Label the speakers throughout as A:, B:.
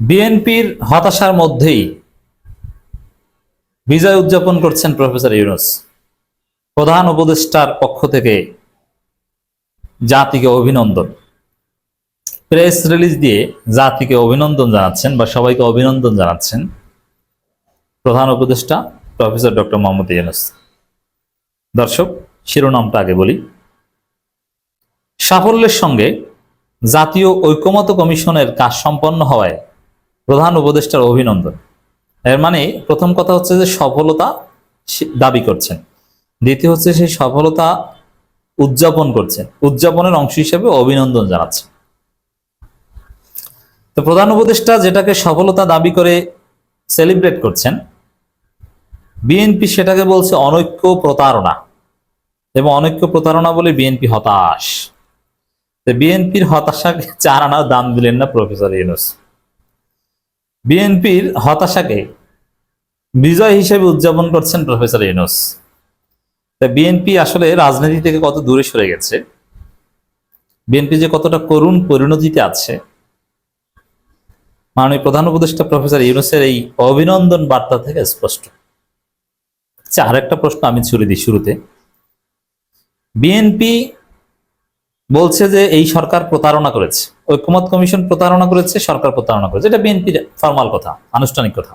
A: বিএনপির হতাশার মধ্যেই বিজয় উদযাপন করছেন প্রফেসর ইউনুস। প্রধান উপদেষ্টার পক্ষ থেকে জাতিকে অভিনন্দন। প্রেস রিলিজ দিয়ে জাতিকে অভিনন্দন জানাচ্ছেন বা সবাইকে অভিনন্দন জানাচ্ছেন প্রধান উপদেষ্টা প্রফেসর ডক্টর মোহাম্মদ ইউনুস। দর্শক, শিরোনামটা আগে বলি। সাফল্যের সঙ্গে জাতীয় ঐক্যমত কমিশনের কাজ সম্পন্ন হওয়ায় প্রধান উপদেষ্টার অভিনন্দন। এর মানে প্রথম কথা হচ্ছে যে সফলতা দাবি করছেন। দ্বিতীয় হচ্ছে সেই সফলতা উদযাপন করছেন। উদযাপনের অংশ হিসেবে অভিনন্দন জানাচ্ছেন। তো প্রধান উপদেষ্টা যেটাকে সফলতা দাবি করে সেলিব্রেট করছেন, বিএনপি সেটাকে বলছে অনৈক্য প্রতারণা এবং অনৈক্য প্রতারণা বলে বিএনপি হতাশ। বিএনপির হতাশাকে চার আনার দাম দিলেন না প্রফেসর ইউনুস। বিএনপির হতাশাকে বিজয় হিসেবে উদযাপন করছেন প্রফেসর ইউনুস। বিএনপি আসলে রাজনীতি থেকে কত দূরে সরে গেছে? বিএনপি যে কতটা করুণ পরিণতিতে আছে? মাননীয় প্রধান উপদেষ্টা প্রফেসর ইউনুসের এই অভিনন্দন বার্তা থেকে স্পষ্ট। আচ্ছা আরেকটা প্রশ্ন আমি ছুড়ে দিই শুরুতে। বিএনপি বলছে যে এই সরকার প্রতারণা করেছে। ঐক্যমত কমিশন প্রতারণা করেছে, সরকার প্রতারণা করেছে। এটা বিএনপির ফরমাল কথা, আনুষ্ঠানিক কথা।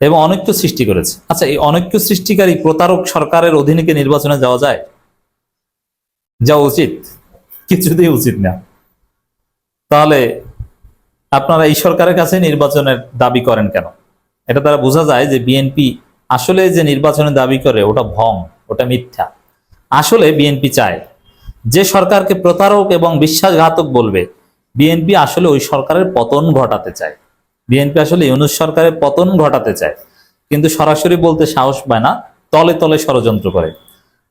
A: এবং অনৈক্য সৃষ্টি করেছে। আচ্ছা এই অনৈক্য সৃষ্টিকারী প্রতারক সরকারের অধীনে কি নির্বাচনে যাওয়া যায়? যাওয়া উচিত? কিছুতেই উচিত না। তাহলে আপনারা এই সরকারের কাছে নির্বাচনের দাবি করেন কেন? এটা দ্বারা বোঝা যায় যে বিএনপি আসলে যে নির্বাচনের দাবি করে, ওটা ভং ওটা মিথ্যা। আসলে বিএনপি চায় যে সরকারকে প্রতারক এবং বিশ্বাসঘাতক বলবে বিএনপি আসলে ওই সরকারের পতন ঘটাতে চায়। বিএনপি আসলে ইউনুস সরকারের পতন ঘটাতে চায়। কিন্তু সরাসরি বলতে সাহস পায় না, তলে তলে ষড়যন্ত্র করে।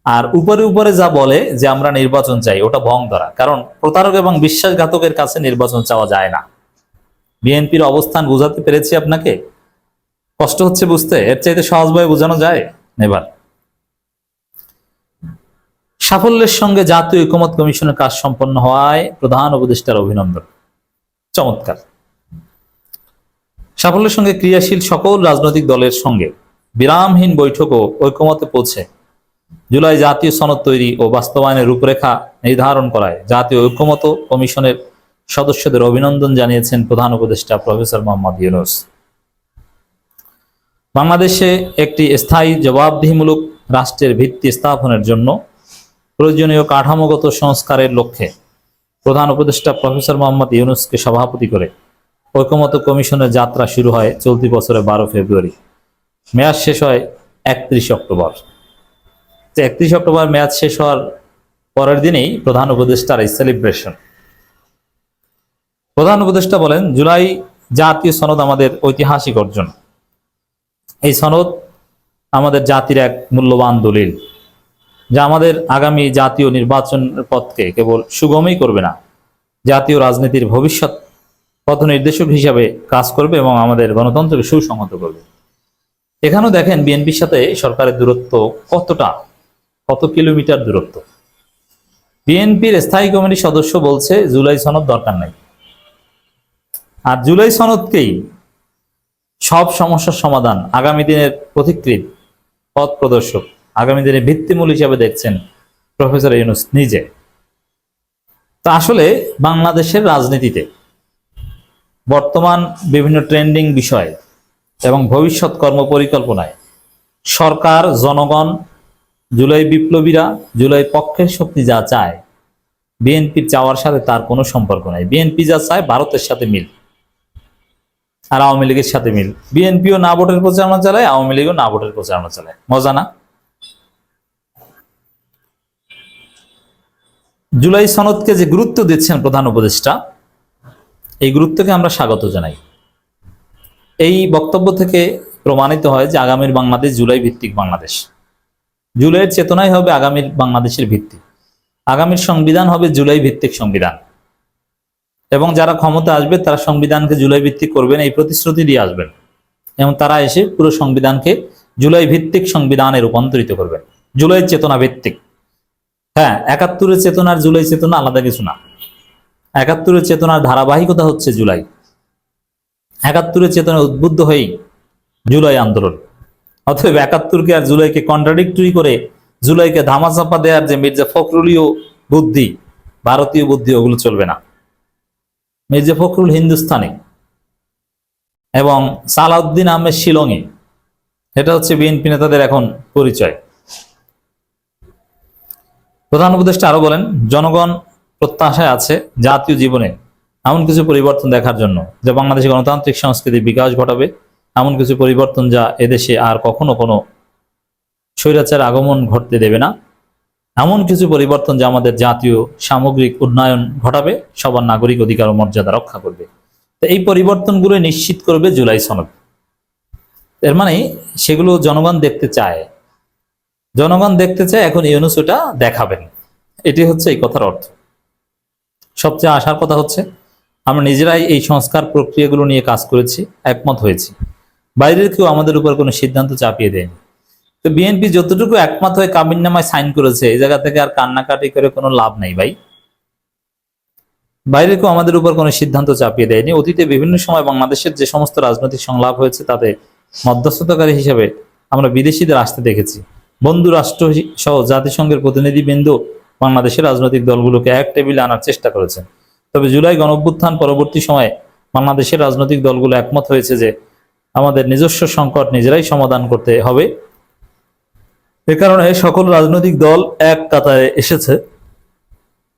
A: আর উপরে উপরে যা বলে যে আমরা নির্বাচন চাই, ওটা ভং ধরা। কারণ প্রতারক এবং বিশ্বাসঘাতকের কাছে নির্বাচন চাওয়া যায় না। বিএনপির অবস্থান বোঝাতে পেরেছি আপনাকে? কষ্ট হচ্ছে বুঝতে? এর চাইতে সহজভাবে বোঝানো যায়? নেবার। সাফল্যের সঙ্গে জাতীয় ঐকমত কমিশনের কাজ সম্পন্ন হওয়ায় প্রধান উপদেষ্টার অভিনন্দন। চমৎকার। সাফল্যের সঙ্গে ক্রিয়াশীল সকল রাজনৈতিক দলের সঙ্গে বিরামহীন বৈঠকও ঐকমতে পৌঁছে জুলাই জাতীয় সনদ তৈরি ও বাস্তবায়নের রূপরেখা নির্ধারণ করায় জাতীয় ঐক্যমত কমিশনের সদস্যদের অভিনন্দন জানিয়েছেন প্রধান উপদেষ্টা প্রফেসর মোহাম্মদ ইউনুস। বাংলাদেশে একটি স্থায়ী জবাবদিহিমূলক রাষ্ট্রের ভিত্তি স্থাপনের জন্য প্রয়োজনীয় কাঠামোগত সংস্কারের লক্ষ্যে প্রধান উপদেষ্টা প্রফেসর মোহাম্মদ ইউনুসকে সভাপতি করে ঐকমত্য কমিশনের যাত্রা শুরু হয় চলতি বছরের বারো ফেব্রুয়ারি। মেয়াদ শেষ হয় একত্রিশ অক্টোবর। একত্রিশ অক্টোবর মেয়াদ শেষ হওয়ার পরের দিনেই প্রধান উপদেষ্টার এই সেলিব্রেশন প্রধান উপদেষ্টা বলেন, জুলাই জাতীয় সনদ আমাদের ঐতিহাসিক অর্জন। এই সনদ আমাদের জাতির এক মূল্যবান দলিল। যা আমাদের আগামী জাতীয় নির্বাচন পথকে কেবল সুগমই করবে না। জাতীয় রাজনীতির ভবিষ্যৎ পথ নির্দেশক হিসাবে কাজ করবে এবং আমাদের গণতন্ত্রকে সুসংহত করবে। এখানেও দেখেন বিএনপির সাথে সরকারের দূরত্ব কতটা, কত কিলোমিটার দূরত্ব? বিএনপির স্থায়ী কমিটির সদস্য বলছে, জুলাই সনদ দরকার নাই। আর জুলাই সনদকেই সব সমস্যার সমাধান আগামী দিনের পথিকৃত পথ প্রদর্শক আগামী দিনে ভিত্তিমূল হিসাবে দেখছেন প্রফেসর ইউনুস নিজে। তা আসলে বাংলাদেশের রাজনীতিতে বর্তমান বিভিন্ন ট্রেন্ডিং বিষয় এবং ভবিষ্যৎ কর্মপরিকল্পনায় সরকার, জনগণ, জুলাই বিপ্লবীরা, জুলাই পক্ষের শক্তি যা চায় বিএনপির চাওয়ার সাথে তার কোনো সম্পর্ক নাই। বিএনপি যা চায় ভারতের সাথে মিল আর আওয়ামী লীগের সাথে মিল। বিএনপিও না ভোটের প্রচারণা চালায়, আওয়ামী লীগও না ভোটের প্রচারণা চালায়। মজা না? জুলাই সনদকে যে গুরুত্ব দিচ্ছেন প্রধান উপদেষ্টা, এই গুরুত্বকে আমরা স্বাগত জানাই। এই বক্তব্য থেকে প্রমাণিত হয় যে আগামীর বাংলাদেশ জুলাই ভিত্তিক বাংলাদেশ। জুলাইয়ের চেতনাই হবে আগামীর বাংলাদেশের ভিত্তি। আগামীর সংবিধান হবে জুলাই ভিত্তিক সংবিধান। এবং যারা ক্ষমতা আসবে, তারা সংবিধানকে জুলাই ভিত্তিক করবেন, এই প্রতিশ্রুতি দিয়ে আসবেন। এবং তারা এসে পুরো সংবিধানকে জুলাই ভিত্তিক সংবিধানে রূপান্তরিত করবেন। জুলাই চেতনা ভিত্তিক হ্যাঁ একাত্তরের চেতনার জুলাই চেতনা আলাদা কিছু না। একাত্তরের চেতনার ধারাবাহিকতা হচ্ছে জুলাই। একাত্তরের চেতনা উদ্বুদ্ধ হয়েই জুলাই আন্দোলন। অতএব একাত্তরকে আর জুলাইকে কন্ট্রাডিক্টরি করে জুলাইকে ধামাচাপা দেওয়ার যে মির্জা ফখরুলীয় বুদ্ধি, ভারতীয় বুদ্ধি, ওগুলো চলবে না। মির্জা ফখরুল হিন্দুস্তানি এবং সালাউদ্দিন আহমেদ শিলংয়ে এটা হচ্ছে বিএনপি নেতাদের এখন পরিচয়। প্রধান উপদেষ্টা আরও বলেন, জনগণ প্রত্যাশায় আছে জাতীয় জীবনে এমন কিছু পরিবর্তন দেখার জন্য, যা বাংলাদেশে গণতান্ত্রিক সংস্কৃতির বিকাশ ঘটাবে, এমন কিছু পরিবর্তন যা এদেশে আর কখনো কোনো স্বৈরাচার আগমন ঘটতে দেবে না। এমন কিছু পরিবর্তন যা আমাদের জাতীয় সামগ্রিক উন্নয়ন ঘটাবে, সবার নাগরিক অধিকার ও মর্যাদা রক্ষা করবে। তো এই পরিবর্তনগুলো নিশ্চিত করবে জুলাই সনদ। এর মানে সেগুলো জনগণ দেখতে চায়। জনগণ দেখতে চায় এখন ইউনুস ওটা দেখাবেন। এটি হচ্ছে এই কথার অর্থ। সবচেয়ে আসার কথা হচ্ছে, আমরা নিজেরাই এই সংস্কার প্রক্রিয়াগুলো নিয়ে কাজ করেছি, একমত হয়েছি। বাইরের কেউ আমাদের উপর কোনো সিদ্ধান্ত চাপিয়ে দেয়নি। তো বিএনপি যতটুকু একমত হয়ে কাবিননামায় সাইন করেছে, এই জায়গা থেকে আর কান্নাকাটি করে কোনো লাভ নেই ভাই। বাইরে কেউ আমাদের উপর কোনো সিদ্ধান্ত চাপিয়ে দেয়নি। অতীতে বিভিন্ন সময় বাংলাদেশের যে সমস্ত রাজনৈতিক সংলাপ হয়েছে, তাতে মধ্যস্থতাকারী হিসেবে আমরা বিদেশিদের আসতে দেখেছি। বন্ধু রাষ্ট্র সহ জাতিসংঘের প্রতিনিধিবৃন্দ বাংলাদেশের রাজনৈতিক দলগুলোকে এক টেবিলে আনার চেষ্টা করেছেন। তবে জুলাই গণঅভ্যুত্থান পরবর্তী সময়ে বাংলাদেশের রাজনৈতিক দলগুলো একমত হয়েছে যে আমাদের নিজস্ব সংকট নিজেরাই সমাধান করতে হবে। এ কারণে সকল রাজনৈতিক দল এক কাতারে এসেছে।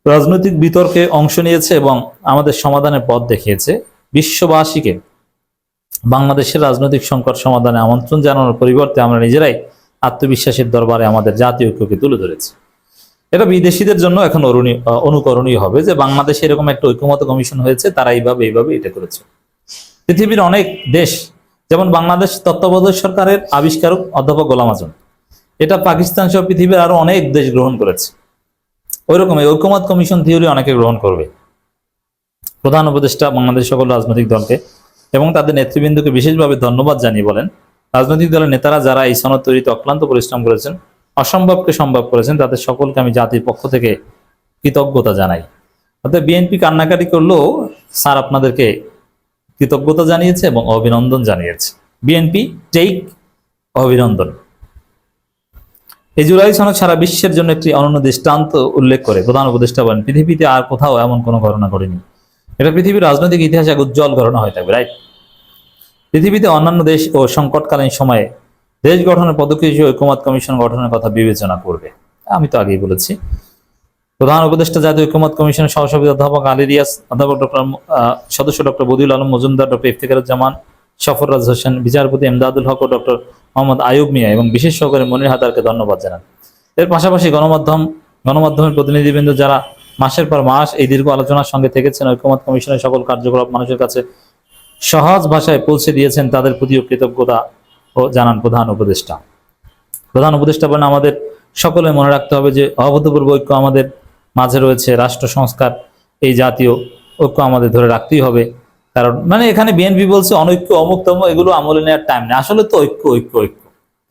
A: রাজনৈতিক বিতর্কে অংশ নিয়েছে এবং আমাদের সমাধানের পথ দেখিয়েছে। বিশ্ববাসীকে বাংলাদেশের রাজনৈতিক সংকট সমাধানে আমন্ত্রণ জানানোর পরিবর্তে আমরা নিজেরাই আত্মবিশ্বাসের দরবারে আমাদের জাতীয় ঐক্যকে তুলে ধরেছে। এটা বিদেশিদের জন্য এখন অনুকরণীয় হবে যে বাংলাদেশে এরকম একটা ঐক্যমত কমিশন হয়েছে, তারা এইভাবে এইভাবে এটা করেছে। পৃথিবীর অনেক দেশ, যেমন বাংলাদেশ তত্ত্বাবধায়ক সরকারের আবিষ্কারক অধ্যাপক গোলাম আজম, এটা পাকিস্তান সহ পৃথিবীর আরও অনেক দেশ গ্রহণ করেছে। ওইরকম এই ঐক্যমত কমিশন থিওরি অনেকে গ্রহণ করবে। প্রধান উপদেষ্টা বাংলাদেশ সকল রাজনৈতিক দলকে এবং তাদের নেতৃবৃন্দকে বিশেষভাবে ধন্যবাদ জানিয়ে বলেন রাজনৈতিক দলের নেতারা যারা এই সনদ তৈরিতে অক্লান্ত পরিশ্রম করেছেন, অসম্ভবকে সম্ভব করেছেন, তাদের সকলকে আমি জাতির পক্ষ থেকে কৃতজ্ঞতা জানাই। অর্থাৎ বিএনপি কান্নাকাটি করলেও স্যার আপনাদেরকে কৃতজ্ঞতা জানিয়েছে এবং অভিনন্দন জানিয়েছে। বিএনপি টেক অভিনন্দন। এই জুলাই সনদ সারা বিশ্বের জন্য একটি অনন্য দৃষ্টান্ত উল্লেখ করে। প্রধান উপদেষ্টা বলেন, পৃথিবীতে আর কোথাও এমন কোনো ঘটনা ঘটেনি। এটা পৃথিবীর রাজনৈতিক ইতিহাসে এক উজ্জ্বল ঘটনা হয়ে থাকবে রাইট পৃথিবীতে অন্যান্য দেশ ও সংকটকালীন সময়ে দেশ গঠনের পদক্ষেপ হিসেবে ঐক্যমত কমিশন গঠনের কথা বিবেচনা করবে। আমি তো আগেই বলেছি। প্রধান উপদেষ্টা জাতীয় ঐক্যমত কমিশনের সহসভাপতি অধ্যাপক আলী রিয়াস অধ্যাপক ডক্টর সদস্য ডক্টর বদিউল আলম মজুমদার, ডক্টর ইফতিকারুজ্জামান, সফররাজ হোসেন, বিচারপতি এমদাদুল হক ও ডক্টর মোহাম্মদ আয়ুব মিয়া এবং বিশেষ সহকারী মনির হাদারকে ধন্যবাদ জানান। এর পাশাপাশি গণমাধ্যম, গণমাধ্যমের প্রতিনিধিবৃন্দ যারা মাসের পর মাস এই দীর্ঘ আলোচনার সঙ্গে থেকেছেন, ঐক্যমত কমিশনের সকল কার্যকলাপ মানুষের কাছে সহজ ভাষায় পৌঁছে দিয়েছেন তাদের প্রতিও কৃতজ্ঞতা ও জানান প্রধান উপদেষ্টা। প্রধান উপদেষ্টা বলেন, আমাদের সকলে মনে রাখতে হবে যে অভূতপূর্ব ঐক্য আমাদের মাঝে রয়েছে, রাষ্ট্র সংস্কার এই জাতীয় ঐক্য আমাদের ধরে রাখতেই হবে। কারণ মানে এখানে বিএনপি বলছে অনৈক্য, অমুকতম, এগুলো আমলে নেওয়ার টাইম নেই। আসলে তো ঐক্য ঐক্য ঐক্য।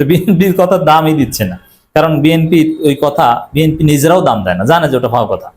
A: তো বিএনপির কথা দামই দিচ্ছে না। কারণ বিএনপি ওই কথা বিএনপি নিজেরাও দাম দেয় না। জানে যে ওটা ভালো কথা।